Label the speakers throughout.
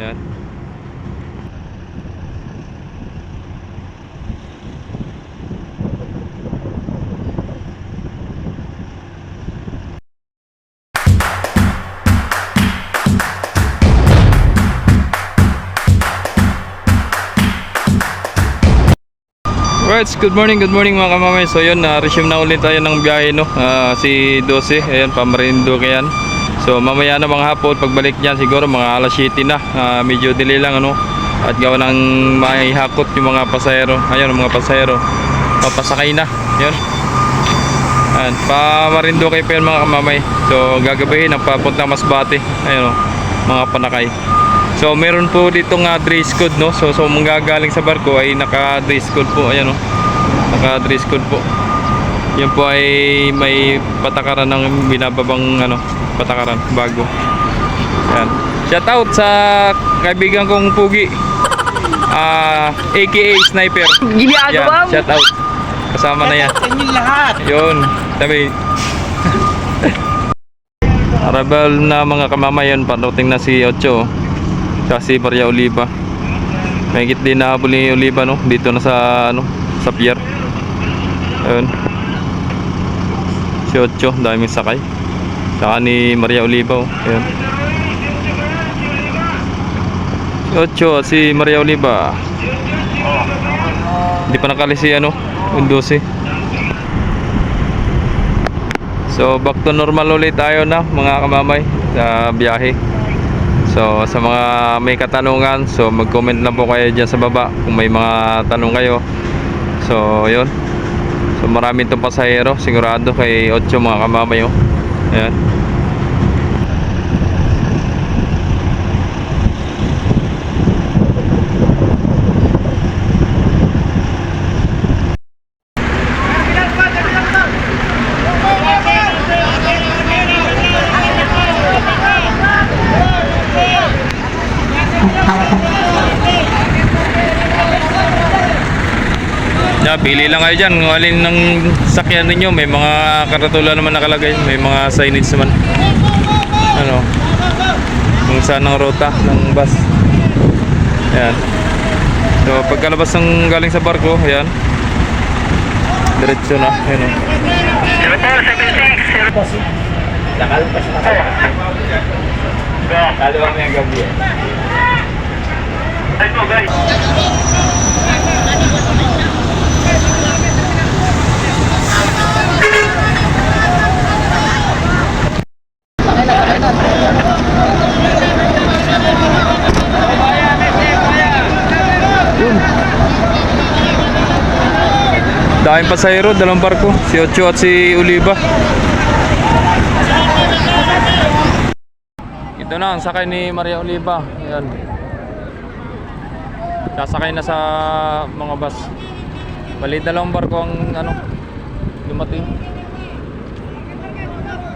Speaker 1: Ayan. Right, good morning, good morning mga kamamay. So yun, na-resume na ulit tayo ng biyahe no. Ah, si 12, ayan, pamarindo yan. So mamaya na mga hapon, pagbalik niyan siguro mga alas 7 na. Ah, medyo delay lang ano. At gawa ng maihakot yung mga pasahero. Ayun, mga pasahero. Papasakay na. Yun. Ayan, pamarindo kayo pa yun mga kamamay. So gagabihin ang papunta Masbate. Ayun, oh, mga panakay. So meron po dito nga dress code no. So so manggagaling sa barko ay naka dress code po. Ayan oh. Naka dress code po. Yan po ay may patakaran ng binababang ano, patakaran bago. Ayan. Shout out sa kaibigan kong Pugi. Ah, AKA Sniper. Yan, shout out. Kasama na yan.
Speaker 2: Yan lahat.
Speaker 1: Yun, tabi. Arrival na mga kamamayan, parating na si Ocho. Tsaka si Maria Oliva. Mahigit din na ni Oliva no, dito na sa ano, sa pier. Ayun. Si Ocho, daming sakay. Tsaka ni Maria Oliva, oh. Ayun. Si Ocho si Maria Oliva. Hindi pa nakali si ano, yung 12. So back to normal ulit tayo na mga kamamay sa biyahe. So sa mga may katanungan, so mag-comment lang po kayo dyan sa baba kung may mga tanong kayo. So yun. So marami itong pasahero, sigurado kay 8 mga kamamay. Oh. Ayan. Yeah, pili lang kayo dyan. Kung alin ng sakyan ninyo, may mga karatula naman nakalagay. May mga signage naman. Ano? Kung saan ang ruta ng bus. Ayan. So, pagkalabas ng galing sa barko, ayan. Diretso na. Ayan o.
Speaker 2: Nakalpas na kayo.
Speaker 1: Kalawa mo yung gabi eh. Daming pasahero, dalawang barko. Si Ocho at si Oliva. Ito na ang sakay ni Maria Oliva. Ayan. Sasakay na sa mga bus. Bali dalawang barko ang ano dumating.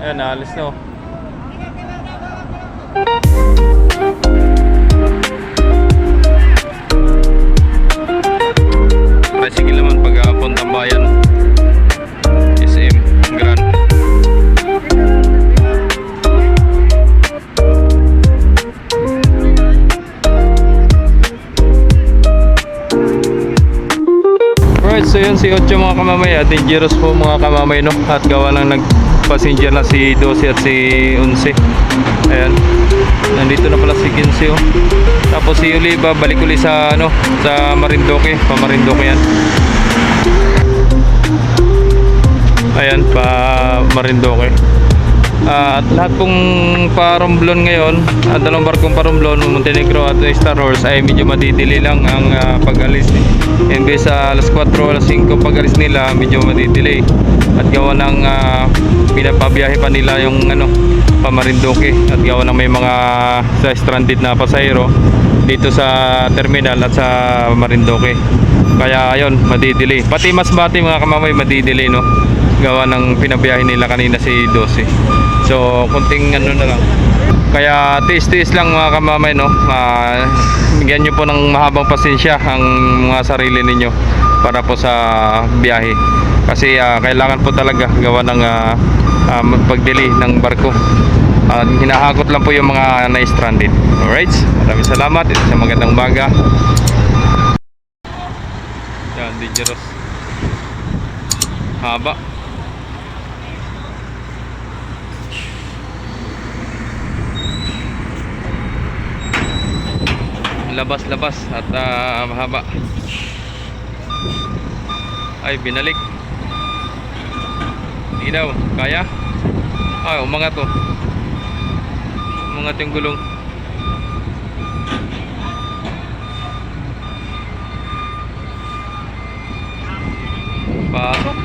Speaker 1: Ayan, naalis na oh. Alright, so yun si Ocho mga kamamay at dangerous po mga kamamay no? At gawa lang nag-passenger na si 12 at si 11 ayan. Nandito na pala si 15 oh. tapos si Oliva balik uli sa ano sa Marindoque pa Marindoque yan. Ayan pa Marindoque Ah, at lahat pong paromblon ngayon, at dalawang barkong paromblon, Montenegro at Star Horse ay medyo madidili lang ang ah, pag-alis. Imbes sa alas 4 alas 5 pag-alis nila, medyo madidelay. At gawa ng ah, pinapabiyahe pa nila yung ano, Pamarindoke at gawa ng may mga sa stranded na pasahero dito sa terminal at sa Marindoke. Kaya ayun, madidelay. Pati Masbate mga kamamay madidelay no. Gawa ng pinabiyahe nila kanina si 12. So, kunting ano na lang. Kaya tiis-tiis lang mga kamamay no. Uh, bigyan nyo po ng mahabang pasensya ang mga sarili ninyo para po sa biyahe. Kasi ah, kailangan po talaga gawa ng uh, pagdili ng barko. At hinahakot lang po yung mga na-stranded. Alright? Maraming salamat. Ito sa magandang umaga. Yan, dangerous. Haba. Labas-labas at ah, mahaba. Ay, binalik. Hindi daw. Kaya? Ay, umangat to. Umangat yung gulong. Pasok.